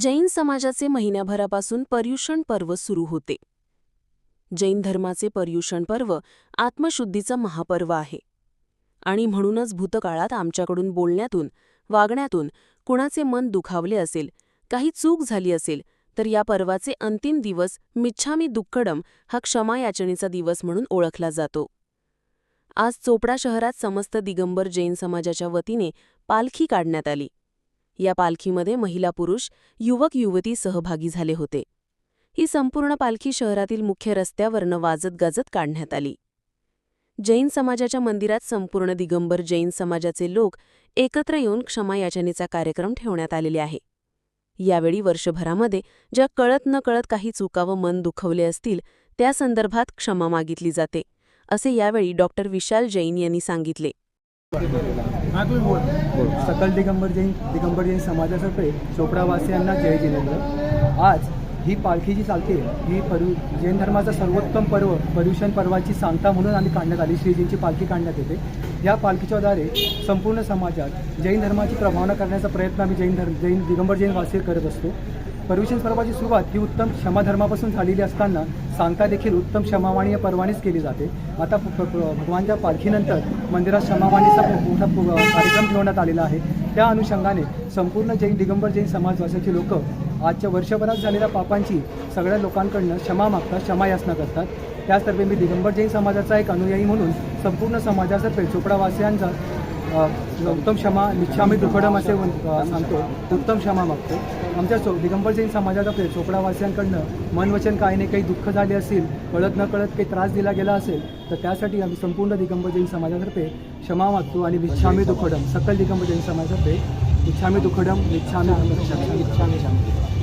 जैन समाजाचे महिन्याभरापासून पर्युषण पर्व सुरू होते. जैन धर्माचे पर्युषण पर्व आत्मशुद्धीचं महापर्व आहे. आणि म्हणूनच भूतकाळात आमच्याकडून बोलण्यातून वागण्यातून कुणाचे मन दुखावले असेल काही चूक झाली असेल तर या पर्वाचे अंतिम दिवस मिच्छामी दुक्कडम हा क्षमायाचनेचा दिवस म्हणून ओळखला जातो. आज चोपडा शहरात समस्त दिगंबर जैन समाजाच्या वतीने पालखी काढण्यात आली. या पालखीमध्ये महिला पुरुष युवक युवती सहभागी झाले होते. ही संपूर्ण पालखी शहरातील मुख्य रस्त्यावरनं वाजत गाजत काढण्यात आली. जैन समाजाच्या मंदिरात संपूर्ण दिगंबर जैन समाजाचे लोक एकत्र येऊन क्षमायाचनेचा कार्यक्रम ठेवण्यात आलेले आहे. यावेळी वर्षभरामध्ये ज्या कळत न कळत काही चुका व मन दुखवले असतील त्या संदर्भात क्षमा मागितली जाते असे यावेळी डॉक्टर विशाल जैन यांनी सांगितले. सकल दिगंबर जैन दिगंबर जैन समाजातर्फे चोपडावासियांना जय जिनेंद्र. आज ही पालखी जी चालते ही परू जैन धर्माचा सर्वोत्तम पर्व पर्युषण पर्वाची सांगता म्हणून आम्ही काढण्यात आली. श्रीजींची पालखी काढण्यात येते. या पालखीच्याद्वारे संपूर्ण समाजात जैन धर्माची प्रभावना करण्याचा प्रयत्न आम्ही जैन धर्म जैन दिगंबर जैन वासी करत असतो. परमिशन पर्वाची सुरुवात ही उत्तम क्षमाधर्मापासून झालेली असताना सांगता देखील उत्तम क्षमावाणी या पर्वानेच केली जाते. आता भगवानच्या पालखीनंतर मंदिरात क्षमावाणीचा मोठा प- कार्यक्रम ठेवण्यात आलेला आहे. त्या अनुषंगाने संपूर्ण जैन दिगंबर जैन समाजवासाची लोक आजच्या वर्षभरात झालेल्या पापांची सगळ्या लोकांकडनं क्षमा मागतात क्षमायाचना करतात. त्याचतर्फे मी दिगंबर जैन समाजाचा एक अनुयायी म्हणून संपूर्ण समाजातर्फे चोपडावासियांचा उत्तम क्षमा निच्छामी दुखडम असे सांगतो. उत्तम क्षमा मागतो. आमच्या चो दिगंबर जैन समाजातर्फे चोपडावासियांकडनं मनवचन नाही काही दुःख झाले असेल कळत न कळत काही त्रास दिला गेला असेल तर त्यासाठी आम्ही संपूर्ण दिगंबर जैन समाजातर्फे क्षमा मागतो आणि विच्छामी दुखडम सकल दिगंबर जैन समाजातर्फे निच्छामी दुखडम निच्छामी निच्छामी